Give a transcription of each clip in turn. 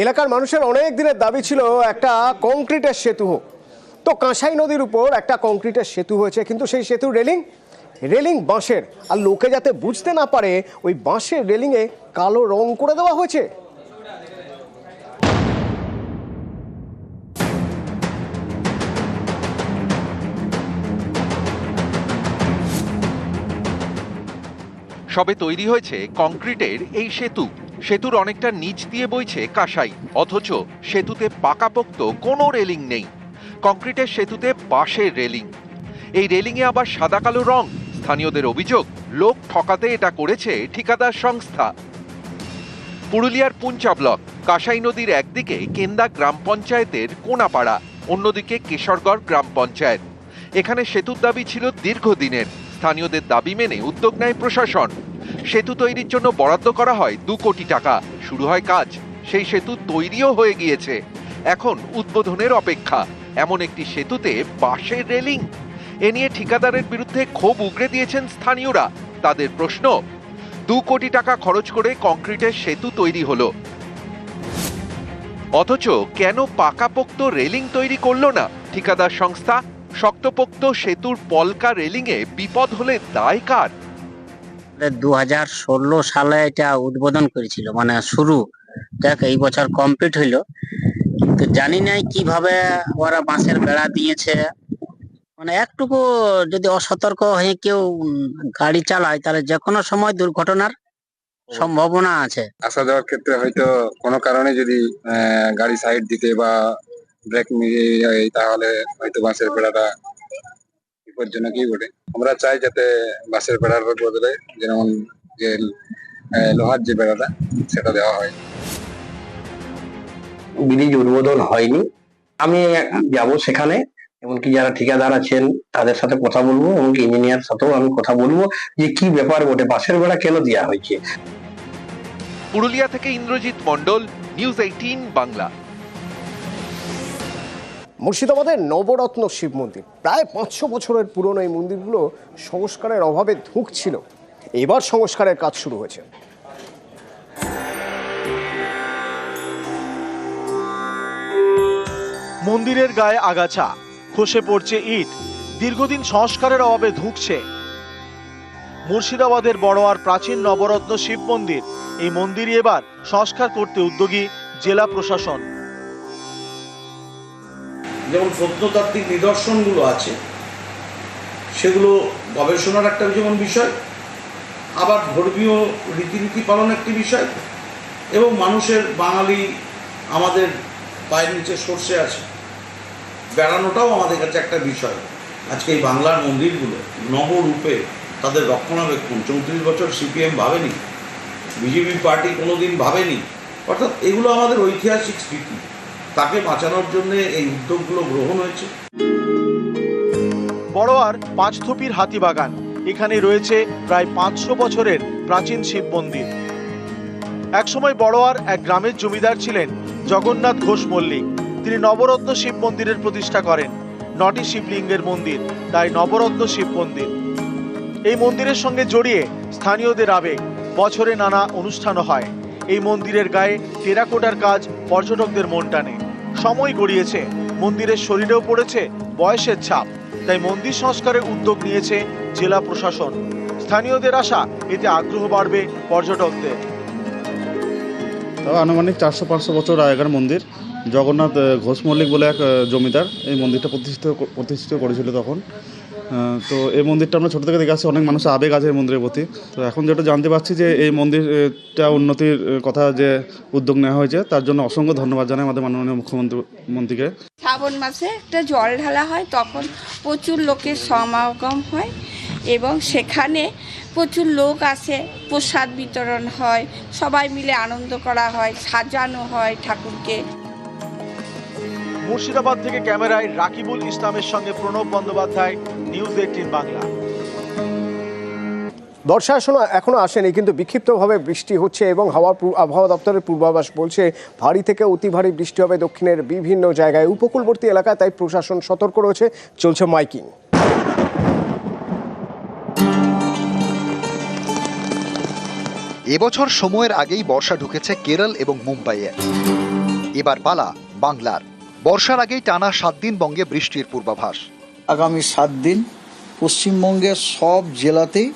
এলাকার মানুষের অনেক দিনের দাবি ছিল একটা কংক্রিটের সেতু হোক। তো কাঁসাই নদীর উপর একটা কংক্রিটের সেতু হয়েছে, কিন্তু সেই সেতু রেলিং রেলিং বাঁশের। আর লোকে যাতে বুঝতে না পারে, ওই বাঁশের রেলিংয়ে কালো রং করে দেওয়া হয়েছে। সবে তৈরি হয়েছে কংক্রিটের এই সেতু। সেতুর অনেকটা নিচ দিয়ে বইছে কাঁসাই, অথচ সেতুতে পাকাপোক্ত কোনো রেলিং নেই। কংক্রিটের সেতুতে বাঁশের রেলিং। এই রেলিংয়ে আবার সাদা কালো রং। স্থানীয়দের অভিযোগ, লোক ঠকাতে এটা করেছে ঠিকাদার সংস্থা। পুরুলিয়ার পুঞ্চা ব্লক, কাঁসাই নদীর একদিকে কেন্দা গ্রাম পঞ্চায়েতের কোনাপাড়া, অন্যদিকে কেশরগড় গ্রাম পঞ্চায়েত। এখানে সেতুর দাবি ছিল দীর্ঘদিনের। স্থানীয়দের দাবি মেনে উদ্যোগ নেয় প্রশাসন। সেতু তৈরির জন্য বরাদ্দ করা হয় দু কোটি টাকা। শুরু হয় কাজ। সেই সেতু তৈরিও হয়ে গিয়েছে। এখন উদ্বোধনের অপেক্ষা। এমন একটি সেতুতে বাঁশের রেলিং। এ নিয়ে ঠিকাদারের বিরুদ্ধে ক্ষোভ উগরে দিয়েছেন স্থানীয়রা। তাদের প্রশ্ন, দু কোটি টাকা খরচ করে কংক্রিটের সেতু তৈরি হলো। অথচ কেন পাকাপোক্ত রেলিং তৈরি করল না? ঠিকাদার সংস্থা, শক্তপোক্ত সেতুর পলকা রেলিংয়ে বিপদ হলে দায় কার? দু হাজার ষোলো সালে এটা উদ্বোধন করেছিল মানে শুরু। দেখ এই বছর কমপ্লিট হইল। কিন্তু জানি নাই কীভাবে ওরা বাঁশের বেড়া দিয়েছে। মানে একটুকু যদি অসতর্ক হয়ে কেউ গাড়ি চালায় তাহলে যে কোনো সময় দুর্ঘটনার সম্ভাবনা আছে। আসা যাওয়ার ক্ষেত্রে হয়তো কোনো কারণে যদি গাড়ি সাইড দিতে বা ব্রেক মিলিয়ে তাহলে হয়তো বাসের বেড়াটা বিপজ্জনকই বটে। আমরা চাই যাতে বাসের বেড়ার বদলে যেমন যে লোহার যে বেড়াটা সেটা দেওয়া হয়। ব্রিজ উদ্বোধন হয়নি। আমি যাব সেখানে এমনকি যারা ঠিকাদার আছেন তাদের সাথে কথা বলব এমনকি ইঞ্জিনিয়ার সাথেও আমি কথা বলব যে কি ব্যাপার বটে বাসের বেড়া কেন দেওয়া হয়েছে? পুরুলিয়া থেকে ইন্দ্রজিৎ মন্ডল নিউজ এইটিন বাংলা। মুর্শিদাবাদের নবরত্ন শিব মন্দির। প্রায় পাঁচশো বছরের পুরনো এই মন্দিরগুলো সংস্কারের অভাবে ধুঁকছিল। এবার সংস্কারের কাজ শুরু হয়েছে। মন্দিরের গায়ে আগাছা, খসে পড়ছে ইট, দীর্ঘদিন সংস্কারের অভাবে ধুঁকছে। মুর্শিদাবাদের বড়োয়ার প্রাচীন নবরত্ন শিব মন্দির, এই মন্দিরই এবার সংস্কার করতে উদ্যোগী জেলা প্রশাসন। যেমন প্রত্নতাত্ত্বিক নিদর্শনগুলো আছে, সেগুলো গবেষণার একটা যেমন বিষয়, আবার ধর্মীয় রীতিনীতি পালন একটি বিষয়, এবং মানুষের বাঙালি আমাদের পায়ের নিচে সর্ষে আছে। বেড়ানোটাও আমাদের কাছে একটা বিষয়। আজকে এই বাংলার মন্দিরগুলো নবরূপে তাদের রক্ষণাবেক্ষণ, চৌত্রিশ বছর সিপিএম ভাবেনি, বিজেপি পার্টি কোনোদিন ভাবেনি, অর্থাৎ এগুলো আমাদের ঐতিহাসিক স্মৃতি। তাকে বাঁচানোর জন্য এই উদ্যোগগুলো গ্রহণ হয়েছে। বড়োয়ার পাঁচথপির হাতিবাগান এখানে রয়েছে প্রায় পাঁচশো বছরের প্রাচীন শিব মন্দির। একসময় বড়োয়ার এক গ্রামের জমিদার ছিলেন জগন্নাথ ঘোষ মল্লিক। তিনি নবরত্ন শিব মন্দিরের প্রতিষ্ঠা করেন। নটি শিবলিঙ্গের মন্দির, তাই নবরত্ন শিব মন্দির। এই মন্দিরের সঙ্গে জড়িয়ে স্থানীয়দের আবেগ। বছরে নানা অনুষ্ঠানও হয়। এই মন্দিরের গায়ে টেরাকোটার কাজ পর্যটকদের মন টানে। সময় গড়িয়েছে। মন্দিরের শরীরেও পড়েছে বয়সের ছাপ। তাই মন্দির সংস্কারের উদ্যোগ নিয়েছে জেলা প্রশাসন। স্থানীয়দের আশা, এতে আগ্রহ বাড়বে পর্যটকদের। আনুমানিক চারশো পাঁচশো বছর আগেকার মন্দির। জগন্নাথ ঘোষ মল্লিক বলে এক জমিদার এই মন্দিরটা প্রতিষ্ঠিত প্রতিষ্ঠিত করেছিল তখন। তো এই মন্দিরটা আমরা ছোটো থেকে দেখে আসছি অনেক মানুষের আবেগ আছে এই মন্দিরের প্রতি। তো এখন যেটা জানতে পারছি যে এই মন্দিরটা উন্নতির কথা যে উদ্যোগ নেওয়া হয়েছে তার জন্য অসংখ্য ধন্যবাদ জানাই আমাদের মাননীয় মুখ্যমন্ত্রী মন্ত্রীকে। শ্রাবণ মাসে একটা জল ঢালা হয় তখন প্রচুর লোকের সমাগম হয় এবং সেখানে প্রচুর লোক আসে প্রসাদ বিতরণ হয় সবাই মিলে আনন্দ করা হয় সাজানো হয় ঠাকুরকে। মুর্শিদাবাদ থেকে ক্যামেরায় রাকিবুল ইসলামের সঙ্গে প্রণব বন্দ্যোপাধ্যায় নিউজ এইটিন বাংলা। বর্ষা এখনও এখনও আসেনি কিন্তু বিক্ষিপ্তভাবে বৃষ্টি হচ্ছে এবং হাওয়া আবহাওয়া দপ্তরের পূর্বাভাস বলছে ভারী থেকে অতি ভারী বৃষ্টি হবে দক্ষিণের বিভিন্ন জায়গায়। উপকূলবর্তী এলাকায় তাই প্রশাসন সতর্ক রয়েছে চলছে মাইকিং। এবছর সময়ের আগেই বর্ষা ঢুকেছে কেরল এবং মুম্বাইয়ে। এবার পালা বাংলার। বর্ষার আগেই টানা সাত দিন বঙ্গে বৃষ্টির পূর্বাভাস। আগামী সাত দিন পশ্চিমবঙ্গের সব জেলাতেই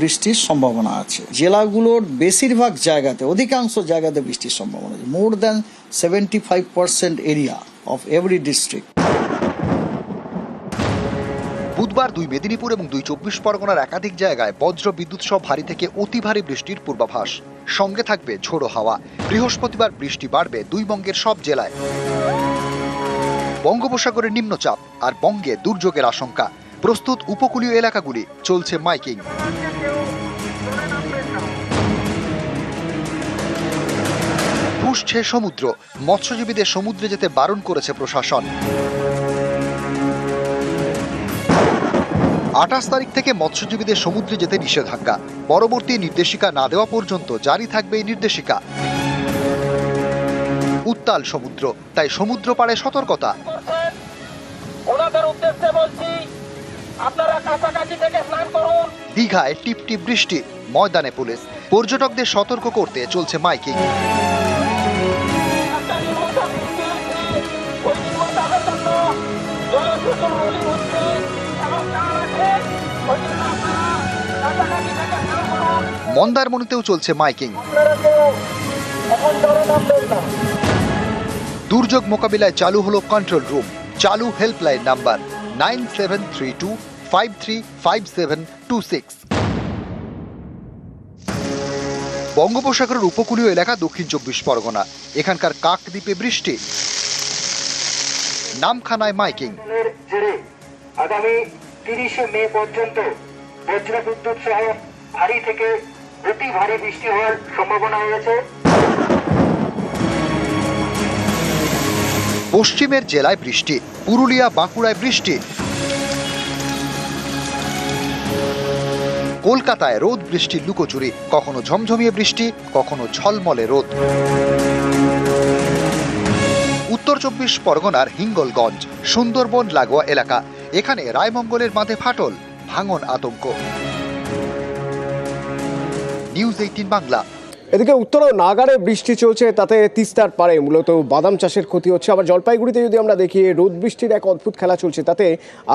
বৃষ্টির সম্ভাবনা আছে। জেলাগুলোর বেশিরভাগ জায়গাতে, অধিকাংশ জায়গাতে বৃষ্টির সম্ভাবনা আছে। More than seventy five percent area of every district বুধবার দুই মেদিনীপুর এবং দুই চব্বিশ পরগনার একাধিক জায়গায় বজ্র বিদ্যুৎ সহ ভারী থেকে অতি ভারী বৃষ্টির পূর্বাভাস। সঙ্গে থাকবে ঝোড়ো হাওয়া। বৃহস্পতিবার বৃষ্টি বাড়বে দুই বঙ্গের সব জেলায়। বঙ্গোপসাগরের নিম্নচাপ আর বঙ্গে দুর্যোগের আশঙ্কা। প্রস্তুত উপকূলীয় এলাকাগুলি, চলছে মাইকিং। পুষছে সমুদ্র, মৎস্যজীবীদের সমুদ্রে যেতে বারণ করেছে প্রশাসন। আঠাশ তারিখ থেকে মৎস্যজীবীদের সমুদ্রে যেতে নিষেধাজ্ঞা। পরবর্তী নির্দেশিকা না দেওয়া পর্যন্ত জারি থাকবে এই নির্দেশিকা। উত্তাল সমুদ্র, তাই সমুদ্র পাড়ে সতর্কতা। দীঘায় টিপ টিপ বৃষ্টি, ময়দানে পুলিশ। পর্যটকদের সতর্ক করতে চলছে মাইকিং। মন্দারমণিতেও চলছে মাইকিং। দুর্যোগ মোকাবিলায় চালু হলো কন্ট্রোল রুম চালু helpline number nine seven three two five three five seven two six বঙ্গোপসাগরের উপকূলীয় এলাকা দক্ষিণ চব্বিশ পরগনা। এখানকার কাকদ্বীপে বৃষ্টি। নামখানায় মাইকিং। আগামী তিরিশে মে পর্যন্ত বজ্র সহ ভারী থেকে অতি ভারী বৃষ্টি হওয়ার সম্ভাবনা রয়েছে। পশ্চিমের জেলায় বৃষ্টি পুরুলিয়া বাঁকুড়ায় বৃষ্টি কলকাতায় রোদ, বৃষ্টির লুকোচুরি, কখনো ঝমঝমিয়ে বৃষ্টি, কখনো ঝলমলে রোদ। উত্তর চব্বিশ পরগনার হিঙ্গলগঞ্জ, সুন্দরবন, লাগোয়া এলাকা, এখানে রায়মঙ্গলের বাঁধে ফাটল, ভাঙন আতঙ্ক। News eighteen Bangla. এদিকে উত্তর নাগারে বৃষ্টি চলছে, তাতে তিস্তার পারে মূলত বাদাম চাষের ক্ষতি হচ্ছে। আবার জলপাইগুড়িতে যদি আমরা দেখি, রোদ, বৃষ্টির এক অদ্ভুত খেলা চলছে, তাতে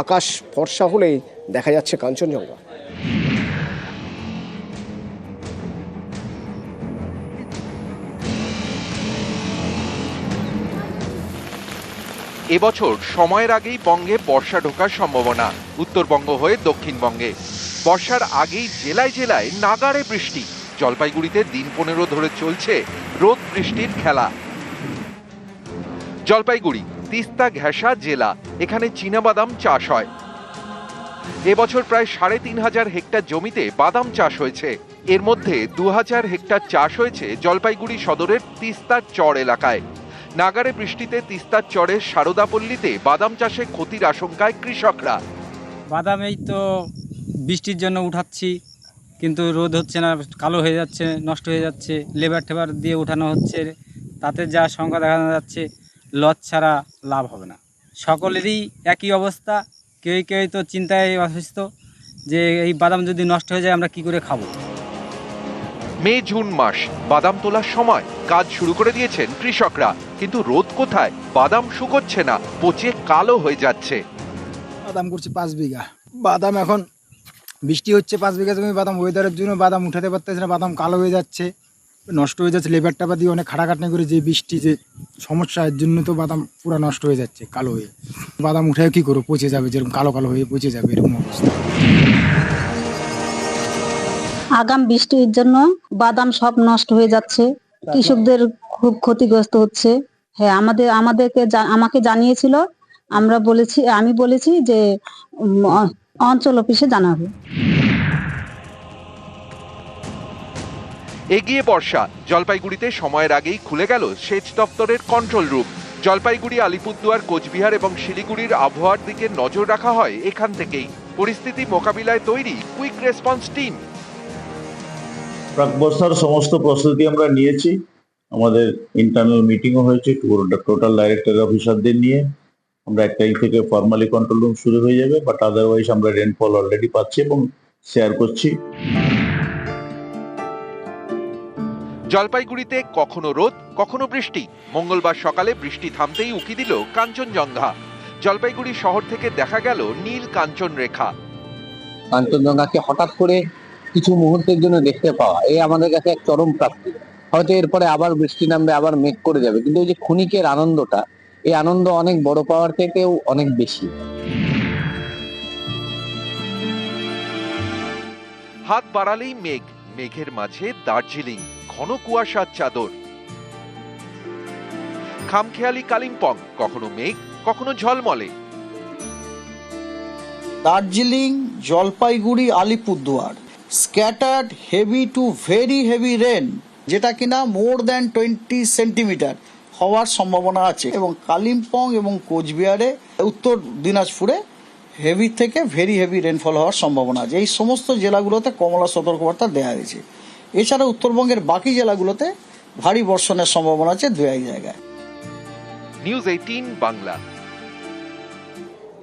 আকাশ ফর্সা হলেই দেখা যাচ্ছে কাঞ্চনজঙ্ঘা। এবছর সময়ের আগেই বঙ্গে বর্ষা ঢোকার সম্ভাবনা, উত্তরবঙ্গ হয়ে দক্ষিণবঙ্গে। বর্ষার আগেই জেলায় জেলায় নাগাড়ে বৃষ্টি। জলপাইগুড়িতে দিন পনেরো ধরে চলছে রোদ বৃষ্টির খেলা। জলপাইগুড়ি, তিস্তা ঘেঁষা জেলা, এখানে চীনাবাদাম চাষ হয়। এবছর প্রায় সাড়ে তিন হাজার হেক্টর জমিতে বাদাম চাষ হয়েছে। এর মধ্যে দু হাজার হেক্টর চাষ হয়েছে জলপাইগুড়ি সদরের তিস্তার চর এলাকায়। নাগারে বৃষ্টিতে তিস্তার চরের সারদাপল্লীতে বাদাম চাষে ক্ষতির আশঙ্কায় কৃষকরা। বাদাম এই তো বৃষ্টির জন্য উঠাচ্ছি, কিন্তু রোদ হচ্ছে না, কালো হয়ে যাচ্ছে, নষ্ট হয়ে যাচ্ছে, লেবার টেবার দিয়ে উঠানো হচ্ছে, তাতে যা সংখ্যা দেখানো যাচ্ছে লস ছাড়া লাভ হবে না। সকলেরই একই অবস্থা, কেউ কেউ তো চিন্তায় অসুস্থ, যে এই বাদাম যদি নষ্ট হয়ে যায় আমরা কি করে খাব? মে, জুন মাস, বাদাম তোলার সময়। কাজ শুরু করে দিয়েছেন কৃষকরা। কিন্তু রোদ কোথায়? বাদাম শুকোচ্ছে না, পচে কালো হয়ে যাচ্ছে। বাদাম করছি পাঁচ বিঘা। বাদাম এখন, বৃষ্টি হচ্ছে পাঁচ বিঘা জমি, বাদাম ওয়েদারের জন্য বাদাম উঠাতে পারতেছে না, বাদাম কালো হয়ে যাচ্ছে, নষ্ট হয়ে যাচ্ছে, লেবার টাবা দিয়ে অনেক খাটাখাটনি করে যে বৃষ্টি, যে সমস্যা, এর জন্য তো বাদাম পুরো নষ্ট হয়ে যাচ্ছে, কালো হয়ে। বাদাম উঠে কি করব, পচে যাবে, যেরকম কালো কালো হয়ে পচে যাবে, এরকম অবস্থা। আগাম বৃষ্টির জন্য বাদাম সব নষ্ট হয়ে যাচ্ছে। কৃষকদের খুব ক্ষতিগ্রস্ত হচ্ছে। হ্যাঁ আমাদের আমাদেরকে আমাকে জানিয়েছিল। আমরা বলেছি আমি বলেছি যে অঞ্চল অফিসে জানাবে। এগিয়ে বর্ষা। জলপাইগুড়িতে সময়ের আগেই খুলে গেল সেচ দপ্তরের কন্ট্রোল রুম জলপাইগুড়ি আলিপুরদুয়ার কোচবিহার এবং শিলিগুড়ির আবহাওয়ার দিকে নজর রাখা হয় এখান থেকেই। পরিস্থিতি মোকাবিলায় তৈরি কুইক রেসপন্স টিম প্রাক বর্ষার সমস্ত প্রস্তুতি আমরা নিয়েছি। আমাদের ইন্টারনাল মিটিংও হয়েছে টোটাল ডাইরেক্টর অফিসারদের নিয়ে। আমরা এক তারিখ থেকে ফর্মালি কন্ট্রোল রুম শুরু হয়ে যাবে বাট আদারওয়াইজ আমরা রেনফল অলরেডি পাচ্ছি এবং শেয়ার করছি। জলপাইগুড়িতে কখনো রোদ কখনো বৃষ্টি। মঙ্গলবার সকালে বৃষ্টি থামতেই উকি দিল কাঞ্চনজঙ্ঘা। জলপাইগুড়ি শহর থেকে দেখা গেল নীল কাঞ্চন রেখা কাঞ্চনজঙ্ঘাকে হঠাৎ করে কিছু মুহূর্তের জন্য দেখতে পাওয়া। এই আমাদের কাছে এক চরম প্রাপ্তি। হয়তো এরপরে আবার বৃষ্টি নামবে আবার মেঘ করে যাবে। কিন্তু ওই যে ক্ষণিকের আনন্দটা এই আনন্দ অনেক বড় পাওয়ার থেকেও অনেক বেশি। হাত বাড়ালেই মেঘ মেঘের মাঝে দার্জিলিং ঘন কুয়াশার চাদর। খামখেয়ালি কালিম্পং কখনো মেঘ কখনো ঝলমলে। Darjeeling Jalpaiguri Alipurduar. Scattered heavy to very heavy rain যেটা কিনা মোর দ্যান টোয়েন্টি সেন্টিমিটার হওয়ার সম্ভাবনা আছে। এবং কালিম্পং এবং কোচবিহারে, উত্তর দিনাজপুরে হেভি থেকে ভেরি হেভি রেনফল হওয়ার সম্ভাবনা আছে। এই সমস্ত জেলাগুলোতে কমলা সতর্কবার্তা দেওয়া হয়েছে। এছাড়া উত্তরবঙ্গের বাকি জেলাগুলোতে ভারী বর্ষণের সম্ভাবনা আছে দু এক জায়গায়। News eighteen Bangla